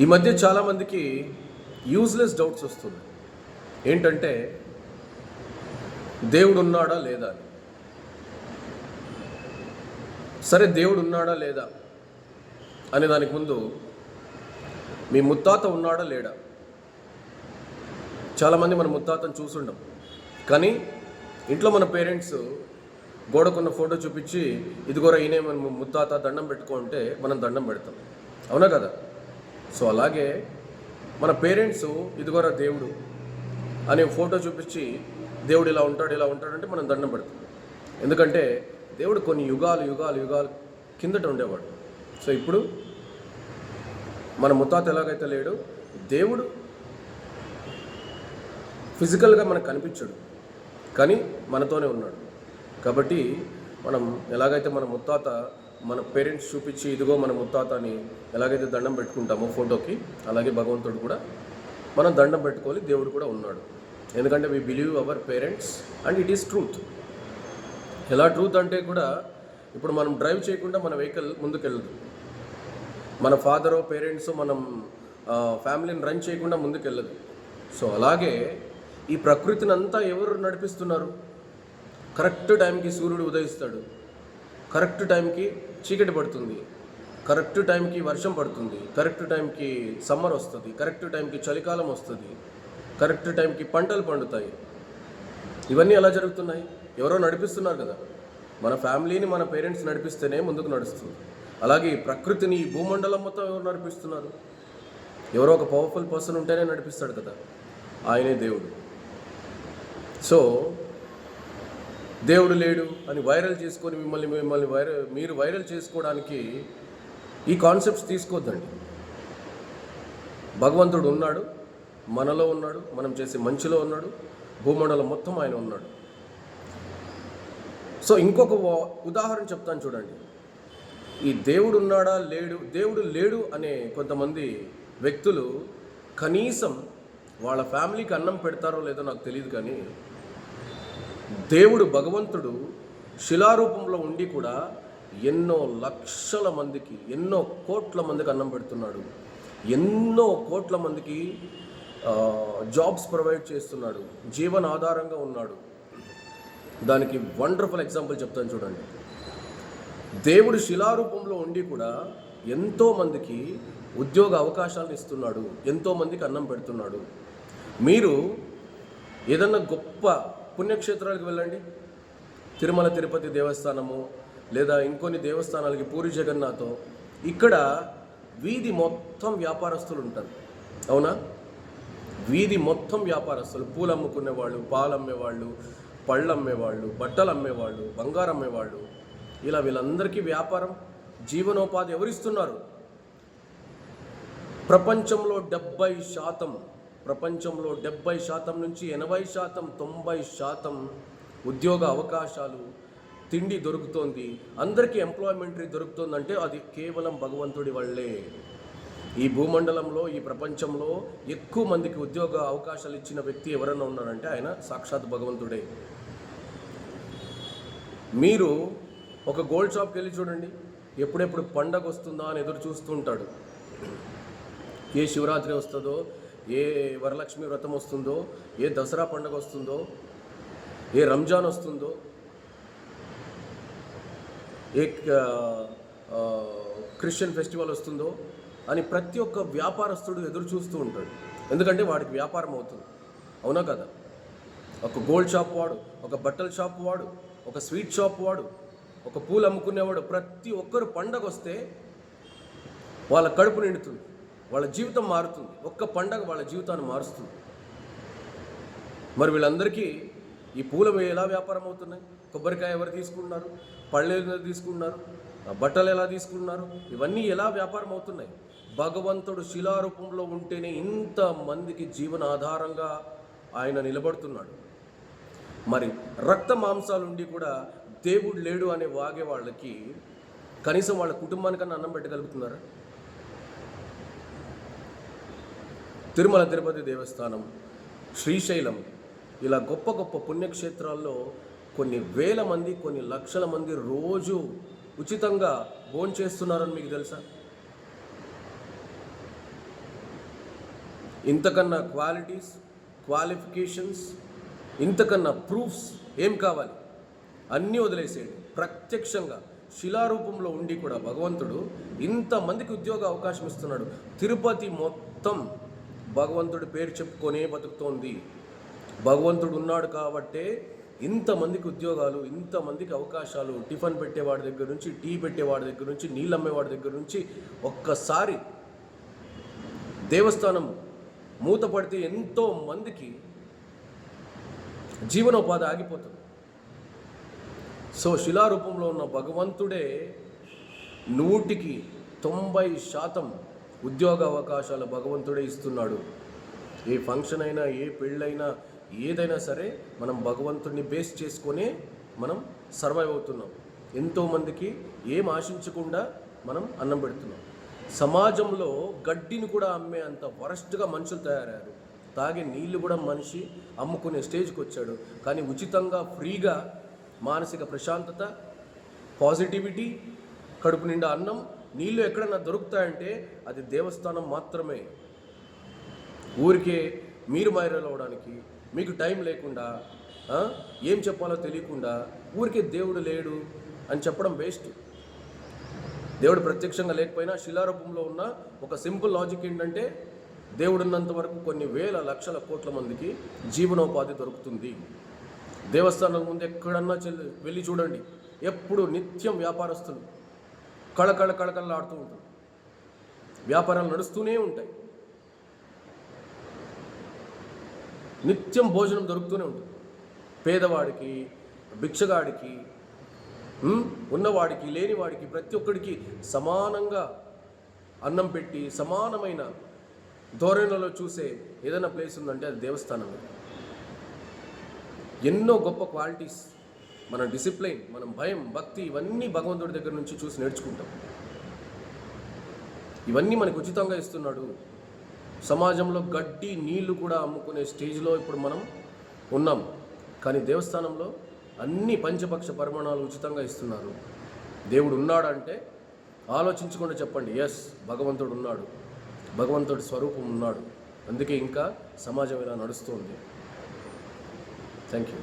ఈ మధ్య చాలామందికి యూజ్లెస్ డౌట్స్ వస్తున్నాయి. ఏంటంటే దేవుడు ఉన్నాడా లేదా అని. సరే దేవుడు ఉన్నాడా లేదా అనే దానికి ముందు మీ ముత్తాత ఉన్నాడా లేడా? చాలామంది మన ముత్తాతను చూసుండం కానీ ఇంట్లో మన పేరెంట్స్ గోడకున్న ఫోటో చూపించి ఇదిగోరా ఈయనే మన ముత్తాత దండం పెట్టుకుంటే మనం దండం పెడతాం. అవునా కదా? సో అలాగే మన పేరెంట్స్ ఇదిగోరా దేవుడు అనే ఫోటో చూపించి దేవుడు ఇలా ఉంటాడు ఇలా ఉంటాడంటే మనం దండం పెడతాం. ఎందుకంటే దేవుడు కొన్ని యుగాలు యుగాలు యుగాలు కిందట ఉండేవాడు. సో ఇప్పుడు మన ముత్తాత ఎలాగైతే లేడు దేవుడు ఫిజికల్గా మనకు కనిపించడు. కానీ మనతోనే ఉన్నాడు. కాబట్టి మనం ఎలాగైతే మన ముత్తాత మన పేరెంట్స్ చూపించి ఇదిగో మన ముత్తాత అని ఎలాగైతే దండం పెట్టుకుంటామో ఫోటోకి అలాగే భగవంతుడు కూడా మనం దండం పెట్టుకోవాలి దేవుడు కూడా ఉన్నాడు. ఎందుకంటే we believe our parents and it is truth ఎలా ట్రూత్ అంటే కూడా ఇప్పుడు మనం డ్రైవ్ చేయకుండా మన వెహికల్ ముందుకెళ్ళదు. మన ఫాదరో పేరెంట్స్ మనం ఫ్యామిలీని రన్ చేయకుండా ముందుకెళ్ళదు. సో అలాగే ఈ ప్రకృతిని అంతా ఎవరు నడిపిస్తున్నారు? కరెక్ట్ టైంకి సూర్యుడు ఉదయిస్తాడు. కరెక్ట్ టైంకి చీకటి పడుతుంది. కరెక్ట్ టైంకి వర్షం పడుతుంది. కరెక్ట్ టైంకి సమ్మర్ వస్తుంది. కరెక్ట్ టైంకి చలికాలం వస్తుంది. కరెక్ట్ టైంకి పంటలు పండుతాయి. ఇవన్నీ ఎలా జరుగుతున్నాయి? ఎవరో నడిపిస్తున్నారు కదా. మన ఫ్యామిలీని మన పేరెంట్స్ నడిపిస్తేనే ముందుకు నడుస్తుంది. అలాగే ప్రకృతిని ఈ భూమండలం మొత్తం ఎవరు నడిపిస్తున్నారు? ఎవరో ఒక పవర్ఫుల్ పర్సన్ ఉంటేనే నడిపిస్తాడు కదా. ఆయనే దేవుడు. సో దేవుడు లేడు అని వైరల్ చేసుకొని మిమ్మల్ని మిమ్మల్ని వైరల్ మీరు వైరల్ చేసుకోవడానికి ఈ కాన్సెప్ట్స్ తీసుకోవద్దండి భగవంతుడు ఉన్నాడు మనలో ఉన్నాడు మనం చేసే మంచిలో ఉన్నాడు భూమండలం మొత్తం ఆయన ఉన్నాడు. సో ఇంకొక ఉదాహరణ చెప్తాను చూడండి. ఈ దేవుడు ఉన్నాడా లేడు దేవుడు లేడు అనే కొంతమంది వ్యక్తులు కనీసం వాళ్ళ ఫ్యామిలీకి అన్నం పెడతారో లేదో నాకు తెలియదు కానీ దేవుడు భగవంతుడు శిలారూపంలో ఉండి కూడా ఎన్నో లక్షల మందికి ఎన్నో కోట్ల మందికి అన్నం పెడుతున్నాడు. ఎన్నో కోట్ల మందికి జాబ్స్ ప్రొవైడ్ చేస్తున్నాడు. జీవన ఆధారంగా ఉన్నాడు. దానికి వండర్ఫుల్ ఎగ్జాంపుల్ చెప్తాను చూడండి. దేవుడు శిలారూపంలో ఉండి కూడా ఎంతో మందికి ఉద్యోగ అవకాశాలను ఇస్తున్నాడు. ఎంతోమందికి అన్నం పెడుతున్నాడు. మీరు ఏదన్నా గొప్ప పుణ్యక్షేత్రాలకు వెళ్ళండి. తిరుమల తిరుపతి దేవస్థానము లేదా ఇంకొన్ని దేవస్థానాలకి పూరి జగన్నాథం. ఇక్కడ వీధి మొత్తం వ్యాపారస్తులు ఉంటారు. అవునా? వీధి మొత్తం వ్యాపారస్తులు. పూలు అమ్ముకునేవాళ్ళు పాలు అమ్మేవాళ్ళు పళ్ళు అమ్మేవాళ్ళు బట్టలు అమ్మేవాళ్ళు బంగారం అమ్మేవాళ్ళు. ఇలా వీళ్ళందరికీ వ్యాపారం. జీవనోపాధి ఎవరిస్తున్నారు? ప్రపంచంలో డెబ్బై శాతం ప్రపంచంలో డెబ్బై శాతం నుంచి ఎనభై శాతం తొంభై శాతం ఉద్యోగ అవకాశాలు తిండి దొరుకుతోంది. అందరికీ ఎంప్లాయ్మెంటరీ దొరుకుతుందంటే అది కేవలం భగవంతుడి వల్లే. ఈ భూమండలంలో ఈ ప్రపంచంలో ఎక్కువ మందికి ఉద్యోగ అవకాశాలు ఇచ్చిన వ్యక్తి ఎవరైనా ఉన్నారంటే ఆయన సాక్షాత్ భగవంతుడే. మీరు ఒక గోల్డ్ షాప్కి వెళ్ళి చూడండి. ఎప్పుడెప్పుడు పండగ వస్తుందా అని ఎదురు చూస్తుంటాడు ఏ శివరాత్రి వస్తుందో ఏ వరలక్ష్మి వ్రతం వస్తుందో ఏ దసరా పండగ వస్తుందో ఏ రంజాన్ వస్తుందో ఏ క్రిస్టియన్ ఫెస్టివల్ వస్తుందో అని ప్రతి ఒక్క వ్యాపారస్తుడు ఎదురు చూస్తూ ఉంటాడు. ఎందుకంటే వాడికి వ్యాపారం అవుతుంది. అవునా కదా? ఒక గోల్డ్ షాప్ వాడు ఒక బట్టల షాప్ వాడు ఒక స్వీట్ షాప్ వాడు ఒక పూలు అమ్ముకునేవాడు ప్రతి ఒక్కరు పండగ వస్తే వాళ్ళ కడుపు నిండుతుంది. వాళ్ళ జీవితం మారుతుంది. ఒక్క పండగ వాళ్ళ జీవితాన్ని మారుస్తుంది. మరి వీళ్ళందరికీ ఈ పూల ఎలా వ్యాపారం అవుతున్నాయి? కొబ్బరికాయ ఎవరు తీసుకుంటున్నారు? పళ్ళు ఎలా తీసుకుంటున్నారు? బట్టలు ఎలా తీసుకుంటున్నారు? ఇవన్నీ ఎలా వ్యాపారం అవుతున్నాయి? భగవంతుడు శిలారూపంలో ఉంటేనే ఇంత మందికి జీవన ఆధారంగా ఆయన నిలబడుతున్నాడు. మరి రక్త మాంసాలు ఉండి కూడా దేవుడు లేడు అనే వాగే వాళ్ళకి కనీసం వాళ్ళ కుటుంబానికన్నా అన్నం పెట్టగలుగుతున్నారా? తిరుమల తిరుపతి దేవస్థానం శ్రీశైలం ఇలా గొప్ప గొప్ప పుణ్యక్షేత్రాల్లో కొన్ని వేల మంది కొన్ని లక్షల మంది రోజు ఉచితంగా భోంచేస్తున్నారని మీకు తెలుసా? ఇంతకన్నా క్వాలిటీస్ క్వాలిఫికేషన్స్ ఇంతకన్నా ప్రూఫ్స్ ఏం కావాలి? అన్నీ వదిలేసేయండి. ప్రత్యక్షంగా శిలారూపంలో ఉండి కూడా భగవంతుడు ఇంతమందికి ఉద్యోగ అవకాశం ఇస్తున్నాడు. తిరుపతి మొత్తం భగవంతుడి పేరు చెప్పుకొనే బతుకుతోంది. భగవంతుడు ఉన్నాడు కాబట్టే ఇంతమందికి ఉద్యోగాలు ఇంతమందికి అవకాశాలు టిఫిన్ పెట్టేవాడి దగ్గర నుంచి టీ పెట్టేవాడి దగ్గర నుంచి నీళ్ళు అమ్మేవాడి దగ్గర నుంచి ఒక్కసారి దేవస్థానం మూతపడితే ఎంతో మందికి జీవనోపాధి ఆగిపోతుంది. సో శిలారూపంలో ఉన్న భగవంతుడే నూటికి తొంభై శాతం ఉద్యోగ అవకాశాలు భగవంతుడే ఇస్తున్నాడు. ఏ ఫంక్షన్ అయినా ఏ పెళ్ళైనా ఏదైనా సరే మనం భగవంతుడిని బేస్ చేసుకొని మనం సర్వైవ్ అవుతున్నాం. ఎంతోమందికి ఏం ఆశించకుండా మనం అన్నం పెడుతున్నాం. సమాజంలో గడ్డిని కూడా అమ్మే అంత వరస్ట్గా మనుషులు తయారయ్యారు. తాగే నీళ్ళు కూడా మనిషి అమ్ముకునే స్టేజ్కి వచ్చాడు. కానీ ఉచితంగా ఫ్రీగా మానసిక ప్రశాంతత పాజిటివిటీ కడుపు నిండా అన్నం నీళ్ళు ఎక్కడన్నా దొరుకుతాయంటే అది దేవస్థానం మాత్రమే. ఊరికే మీరు మైరల్ మీకు టైం లేకుండా ఏం చెప్పాలో తెలియకుండా ఊరికే దేవుడు లేడు అని చెప్పడం వేస్ట్. దేవుడు ప్రత్యక్షంగా లేకపోయినా శిలారూపంలో ఉన్న ఒక సింపుల్ లాజిక్ ఏంటంటే దేవుడున్నంత వరకు కొన్ని వేల లక్షల కోట్ల మందికి జీవనోపాధి దొరుకుతుంది. దేవస్థానం ముందు ఎక్కడన్నా వెళ్ళి చూడండి. ఎప్పుడు నిత్యం వ్యాపారస్తులు కళకళ కళకళలాడుతూ ఉంటారు వ్యాపారాలు నడుస్తూనే ఉంటాయి. నిత్యం భోజనం దొరుకుతూనే ఉంటుంది. పేదవాడికి భిక్షగాడికి ఉన్నవాడికి లేనివాడికి ప్రతి ఒక్కడికి సమానంగా అన్నం పెట్టి సమానమైన ధోరణిలో చూసే ఏదైనా ప్లేస్ ఉందంటే అది దేవస్థానం. ఎన్నో గొప్ప క్వాలిటీస్ మన డిసిప్లైన్ మనం భయం భక్తి ఇవన్నీ భగవంతుడి దగ్గర నుంచి చూసి నేర్చుకుంటాం. ఇవన్నీ మనకు ఉచితంగా ఇస్తున్నాడు. సమాజంలో గడ్డి నీళ్ళు కూడా అమ్ముకునే స్టేజ్లో ఇప్పుడు మనం ఉన్నాం. కానీ దేవస్థానంలో అన్ని పంచపక్ష పరిమాణాలు ఉచితంగా ఇస్తున్నారు. దేవుడు ఉన్నాడంటే ఆలోచించకుండా చెప్పండి ఎస్ భగవంతుడు ఉన్నాడు. భగవంతుడి స్వరూపం ఉన్నాడు. అందుకే ఇంకా సమాజం ఇలా నడుస్తుంది. Thank you